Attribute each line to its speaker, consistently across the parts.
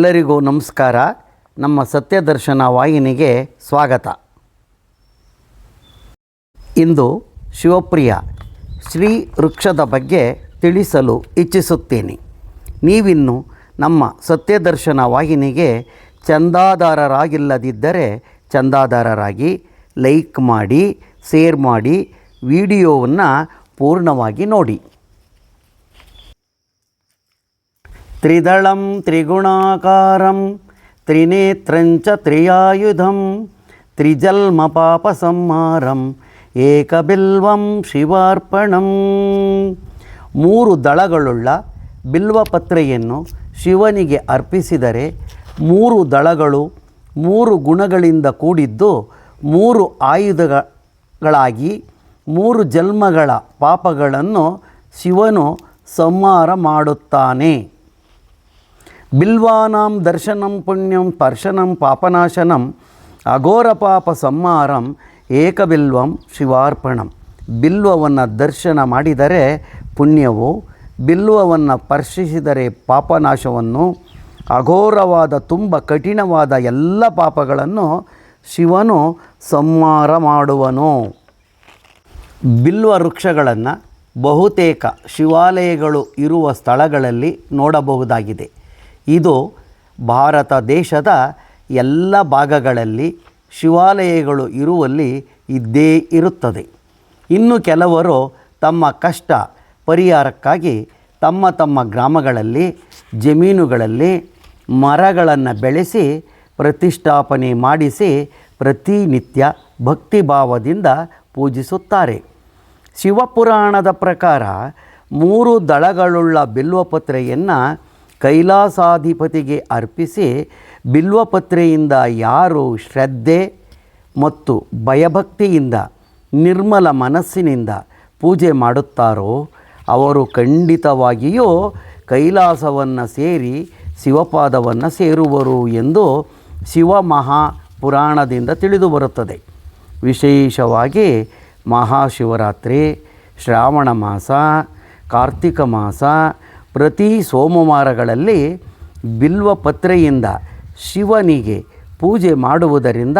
Speaker 1: ಎಲ್ಲರಿಗೂ ನಮಸ್ಕಾರ. ನಮ್ಮ ಸತ್ಯದರ್ಶನ ವಾಹಿನಿಗೆ ಸ್ವಾಗತ. ಇಂದು ಶಿವಪ್ರಿಯ ಶ್ರೀ ವೃಕ್ಷದ ಬಗ್ಗೆ ತಿಳಿಸಲು ಇಚ್ಛಿಸುತ್ತೇನೆ ನೀವಿನ್ನು ನಮ್ಮ ಸತ್ಯದರ್ಶನ ವಾಹಿನಿಗೆ ಚಂದಾದಾರರಾಗಿಲ್ಲದಿದ್ದರೆ ಚಂದಾದಾರರಾಗಿ ಲೈಕ್ ಮಾಡಿ, ಶೇರ್ ಮಾಡಿ, ವಿಡಿಯೋವನ್ನು ಪೂರ್ಣವಾಗಿ ನೋಡಿ. ತ್ರಿದಳಂ ತ್ರಿಗುಣಾಕಾರಂ ತ್ರಿನೇತ್ರಂಚ ತ್ರಿಯಾಯುಧಂ ತ್ರಿಜಲ್ಮ ಪಾಪ ಸಂಹಾರಂ ಏಕಬಿಲ್ವಂ ಶಿವಾರ್ಪಣಂ ಮೂರು ದಳಗಳುಳ್ಳ ಬಿಲ್ವಪತ್ರೆಯನ್ನು ಶಿವನಿಗೆ ಅರ್ಪಿಸಿದರೆ ಮೂರು ದಳಗಳು ಮೂರು ಗುಣಗಳಿಂದ ಕೂಡಿದ್ದು ಮೂರು ಆಯುಧಗಳಾಗಿ ಮೂರು ಜನ್ಮಗಳ ಪಾಪಗಳನ್ನು ಶಿವನು ಸಂಹಾರ ಮಾಡುತ್ತಾನೆ. ಬಿಲ್ವಾನಾಂ ದರ್ಶನಂ ಪುಣ್ಯಂ ಸ್ಪರ್ಶನಂ ಪಾಪನಾಶನಂ ಅಘೋರ ಪಾಪ ಸಂಹಾರಂ ಏಕಬಿಲ್ವಂ ಶಿವಾರ್ಪಣಂ. ಬಿಲ್ವವನ್ನು ದರ್ಶನ ಮಾಡಿದರೆ ಪುಣ್ಯವು, ಬಿಲ್ವವನ್ನು ಸ್ಪರ್ಶಿಸಿದರೆ ಪಾಪನಾಶವನ್ನು, ಅಘೋರವಾದ ತುಂಬ ಕಠಿಣವಾದ ಎಲ್ಲ ಪಾಪಗಳನ್ನು ಶಿವನು ಸಂಹಾರ ಮಾಡುವನು. ಬಿಲ್ವ ವೃಕ್ಷಗಳನ್ನು ಬಹುತೇಕ ಶಿವಾಲಯಗಳು ಇರುವ ಸ್ಥಳಗಳಲ್ಲಿ ನೋಡಬಹುದಾಗಿದೆ. ಇದು ಭಾರತ ದೇಶದ ಎಲ್ಲ ಭಾಗಗಳಲ್ಲಿ ಶಿವಾಲಯಗಳು ಇರುವಲ್ಲಿ ಇದ್ದೇ ಇರುತ್ತದೆ. ಇನ್ನು ಕೆಲವರು ತಮ್ಮ ಕಷ್ಟ ಪರಿಹಾರಕ್ಕಾಗಿ ತಮ್ಮ ತಮ್ಮ ಗ್ರಾಮಗಳಲ್ಲಿ, ಜಮೀನುಗಳಲ್ಲಿ ಮರಗಳನ್ನು ಬೆಳೆಸಿ ಪ್ರತಿಷ್ಠಾಪನೆ ಮಾಡಿಸಿ ಪ್ರತಿನಿತ್ಯ ಭಕ್ತಿಭಾವದಿಂದ ಪೂಜಿಸುತ್ತಾರೆ. ಶಿವಪುರಾಣದ ಪ್ರಕಾರ ಮೂರು ದಳಗಳುಳ್ಳ ಬಿಲ್ವಪತ್ರೆಯನ್ನು ಕೈಲಾಸಾಧಿಪತಿಗೆ ಅರ್ಪಿಸಿ ಬಿಲ್ವಪತ್ರೆಯಿಂದ ಯಾರು ಶ್ರದ್ಧೆ ಮತ್ತು ಭಯಭಕ್ತಿಯಿಂದ ನಿರ್ಮಲ ಮನಸ್ಸಿನಿಂದ ಪೂಜೆ ಮಾಡುತ್ತಾರೋ ಅವರು ಖಂಡಿತವಾಗಿಯೂ ಕೈಲಾಸವನ್ನು ಸೇರಿ ಶಿವಪಾದವನ್ನು ಸೇರುವರು ಎಂದು ಶಿವಮಹಾ ಪುರಾಣದಿಂದ ತಿಳಿದು ಬರುತ್ತದೆ. ವಿಶೇಷವಾಗಿ ಮಹಾಶಿವರಾತ್ರಿ, ಶ್ರಾವಣ ಮಾಸ, ಕಾರ್ತಿಕ ಮಾಸ ಪ್ರತಿ ಸೋಮವಾರಗಳಲ್ಲಿ ಬಿಲ್ವಪತ್ರೆಯಿಂದ ಶಿವನಿಗೆ ಪೂಜೆ ಮಾಡುವುದರಿಂದ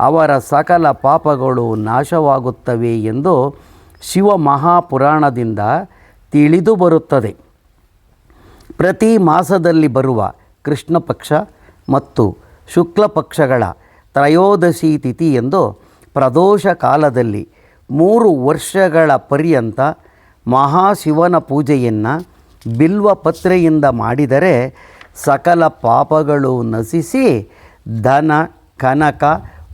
Speaker 1: ಅವರ ಸಕಲ ಪಾಪಗಳು ನಾಶವಾಗುತ್ತವೆ ಎಂದು ಶಿವ ಮಹಾಪುರಾಣದಿಂದ ತಿಳಿದು ಬರುತ್ತದೆ. ಪ್ರತಿ ಮಾಸದಲ್ಲಿ ಬರುವ ಕೃಷ್ಣ ಪಕ್ಷ ಮತ್ತು ಶುಕ್ಲ ಪಕ್ಷಗಳ ತ್ರಯೋದಶಿ ತಿಥಿ ಎಂದು ಪ್ರದೋಷ ಕಾಲದಲ್ಲಿ ಮೂರು ವರ್ಷಗಳ ಪರ್ಯಂತ ಮಹಾಶಿವನ ಪೂಜೆಯನ್ನು ಬಿಲ್ವಪತ್ರೆಯಿಂದ ಮಾಡಿದರೆ ಸಕಲ ಪಾಪಗಳು ನಶಿಸಿ ಧನ, ಕನಕ,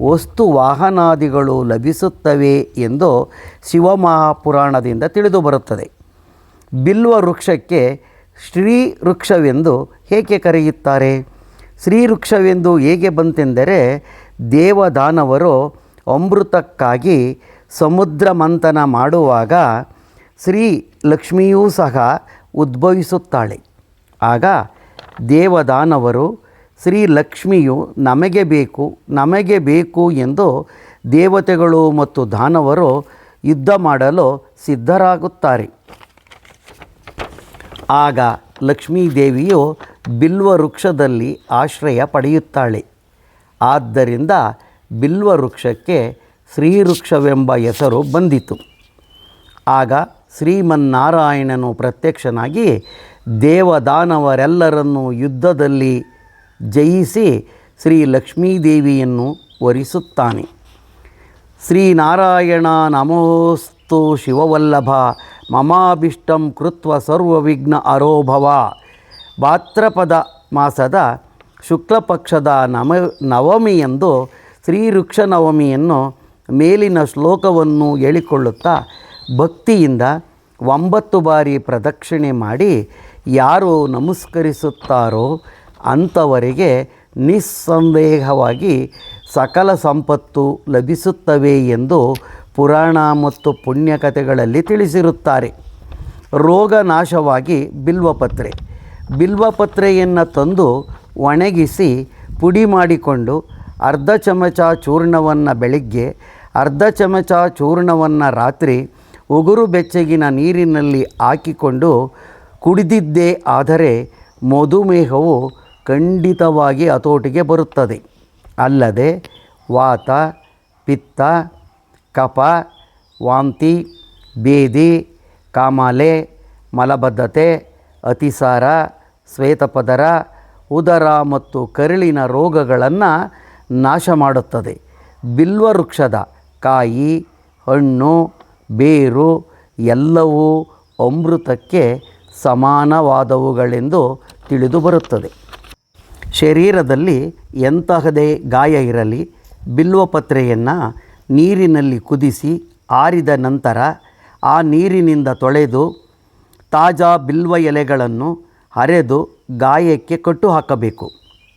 Speaker 1: ವಸ್ತು ವಾಹನಾದಿಗಳು ಲಭಿಸುತ್ತವೆ ಎಂದು ಶಿವಮಹಾಪುರಾಣದಿಂದ ತಿಳಿದು ಬರುತ್ತದೆ. ಬಿಲ್ವ ವೃಕ್ಷಕ್ಕೆ ಶ್ರೀ ವೃಕ್ಷವೆಂದು ಏಕೆ ಕರೆಯುತ್ತಾರೆ? ಶ್ರೀ ವೃಕ್ಷವೆಂದು ಹೇಗೆ ಬಂತೆಂದರೆ ದೇವದಾನವರು ಅಮೃತಕ್ಕಾಗಿ ಸಮುದ್ರ ಮಂಥನ ಮಾಡುವಾಗ ಶ್ರೀ ಲಕ್ಷ್ಮಿಯೂ ಸಹ ಉದ್ಭವಿಸುತ್ತಾಳೆ. ಆಗ ದೇವದಾನವರು, ಶ್ರೀ ಲಕ್ಷ್ಮಿಯು ನಮಗೆ ಬೇಕು ನಮಗೆ ಬೇಕು ಎಂದು ದೇವತೆಗಳು ಮತ್ತು ದಾನವರು ಯುದ್ಧ ಮಾಡಲು ಸಿದ್ಧರಾಗುತ್ತಾರೆ. ಆಗ ಲಕ್ಷ್ಮೀದೇವಿಯು ಬಿಲ್ವ ವೃಕ್ಷದಲ್ಲಿ ಆಶ್ರಯ ಪಡೆಯುತ್ತಾಳೆ. ಆದ್ದರಿಂದ ಬಿಲ್ವ ವೃಕ್ಷಕ್ಕೆ ಶ್ರೀವೃಕ್ಷವೆಂಬ ಹೆಸರು ಬಂದಿತು. ಆಗ ಶ್ರೀಮನ್ನಾರಾಯಣನು ಪ್ರತ್ಯಕ್ಷನಾಗಿ ದೇವದಾನವರೆಲ್ಲರನ್ನು ಯುದ್ಧದಲ್ಲಿ ಜಯಿಸಿ ಶ್ರೀ ಲಕ್ಷ್ಮೀದೇವಿಯನ್ನು ವರಿಸುತ್ತಾನೆ. ಶ್ರೀನಾರಾಯಣ ನಮೋಸ್ತು ಶಿವವಲ್ಲಭ ಮಮಾಭಿಷ್ಟಂ ಕೃತ್ವ ಸರ್ವವಿಘ್ನ ಅರೋಭವ ಭಾದ್ರಪದ ಮಾಸದ ಶುಕ್ಲಪಕ್ಷದ ನಮ ನವಮಿಯಂದು ಶ್ರೀ ನವಮಿಯನ್ನು ಮೇಲಿನ ಶ್ಲೋಕವನ್ನು ಹೇಳಿಕೊಳ್ಳುತ್ತಾ ಭಕ್ತಿಯಿಂದ ಒಂಬತ್ತು ಬಾರಿ ಪ್ರದಕ್ಷಿಣೆ ಮಾಡಿ ಯಾರು ನಮಸ್ಕರಿಸುತ್ತಾರೋ ಅಂಥವರಿಗೆ ನಿಸ್ಸಂದೇಹವಾಗಿ ಸಕಲ ಸಂಪತ್ತು ಲಭಿಸುತ್ತವೆ ಎಂದು ಪುರಾಣ ಮತ್ತು ಪುಣ್ಯಕಥೆಗಳಲ್ಲಿ ತಿಳಿಸಿರುತ್ತಾರೆ. ರೋಗ ನಾಶವಾಗಿ ಬಿಲ್ವಪತ್ರೆ. ಬಿಲ್ವಪತ್ರೆಯನ್ನು ತಂದು ಒಣಗಿಸಿ ಪುಡಿ ಮಾಡಿಕೊಂಡು ಅರ್ಧ ಚಮಚ ಚೂರ್ಣವನ್ನು ಬೆಳಿಗ್ಗೆ, ಅರ್ಧ ಚಮಚ ಚೂರ್ಣವನ್ನು ರಾತ್ರಿ ಉಗುರು ಬೆಚ್ಚಗಿನ ನೀರಿನಲ್ಲಿ ಹಾಕಿಕೊಂಡು ಕುಡಿದಿದ್ದೇ, ಆದರೆ ಮಧುಮೇಹವು ಖಂಡಿತವಾಗಿ ಹತೋಟಿಗೆ ಬರುತ್ತದೆ. ಅಲ್ಲದೆ ವಾತ, ಪಿತ್ತ, ಕಫ, ವಾಂತಿ, ಬೇದಿ, ಕಾಮಾಲೆ, ಮಲಬದ್ಧತೆ, ಅತಿಸಾರ, ಶ್ವೇತಪದರ, ಉದರ ಮತ್ತು ಕರುಳಿನ ರೋಗಗಳನ್ನು ನಾಶ ಮಾಡುತ್ತದೆ. ಬಿಲ್ವ ವೃಕ್ಷದ ಕಾಯಿ, ಹಣ್ಣು ಬೇರು ಎಲ್ಲವೂ ಅಮೃತಕ್ಕೆ ಸಮಾನವಾದವುಗಳೆಂದು ತಿಳಿದು ಬರುತ್ತದೆ. ಶರೀರದಲ್ಲಿ ಎಂತಹದೇ ಗಾಯ ಇರಲಿ ಬಿಲ್ವಪತ್ರೆಯನ್ನು ನೀರಿನಲ್ಲಿ ಕುದಿಸಿ ಆರಿದ ನಂತರ ಆ ನೀರಿನಿಂದ ತೊಳೆದು ತಾಜಾ ಬಿಲ್ವ ಎಲೆಗಳನ್ನು ಅರೆದು ಗಾಯಕ್ಕೆ ಕಟ್ಟು ಹಾಕಬೇಕು.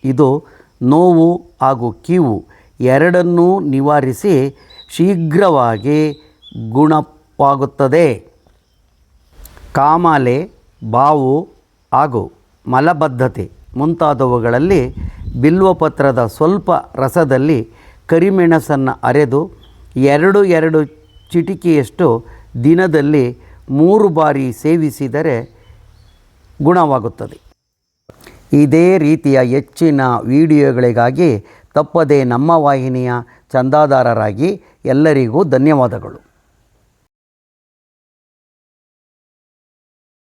Speaker 1: ಇದು ನೋವು ಹಾಗೂ ಕೀವು ಎರಡನ್ನೂ ನಿವಾರಿಸಿ ಶೀಘ್ರವಾಗಿ ಗುಣವಾಗುತ್ತದೆ ಕಾಮಾಲೆ, ಬಾವು ಹಾಗೂ ಮಲಬದ್ಧತೆ ಮುಂತಾದವುಗಳಲ್ಲಿ ಬಿಲ್ವಪತ್ರದ ಸ್ವಲ್ಪ ರಸದಲ್ಲಿ ಕರಿಮೆಣಸನ್ನು ಅರೆದು ಎರಡು ಎರಡು ಚಿಟಿಕೆಯಷ್ಟು ದಿನದಲ್ಲಿ ಮೂರು ಬಾರಿ ಸೇವಿಸಿದರೆ ಗುಣವಾಗುತ್ತದೆ. ಇದೇ ರೀತಿಯ ಹೆಚ್ಚಿನ ವಿಡಿಯೋಗಳಿಗಾಗಿ ತಪ್ಪದೇ ನಮ್ಮ ವಾಹಿನಿಯ ಚಂದಾದಾರರಾಗಿ ಎಲ್ಲರಿಗೂ ಧನ್ಯವಾದಗಳು.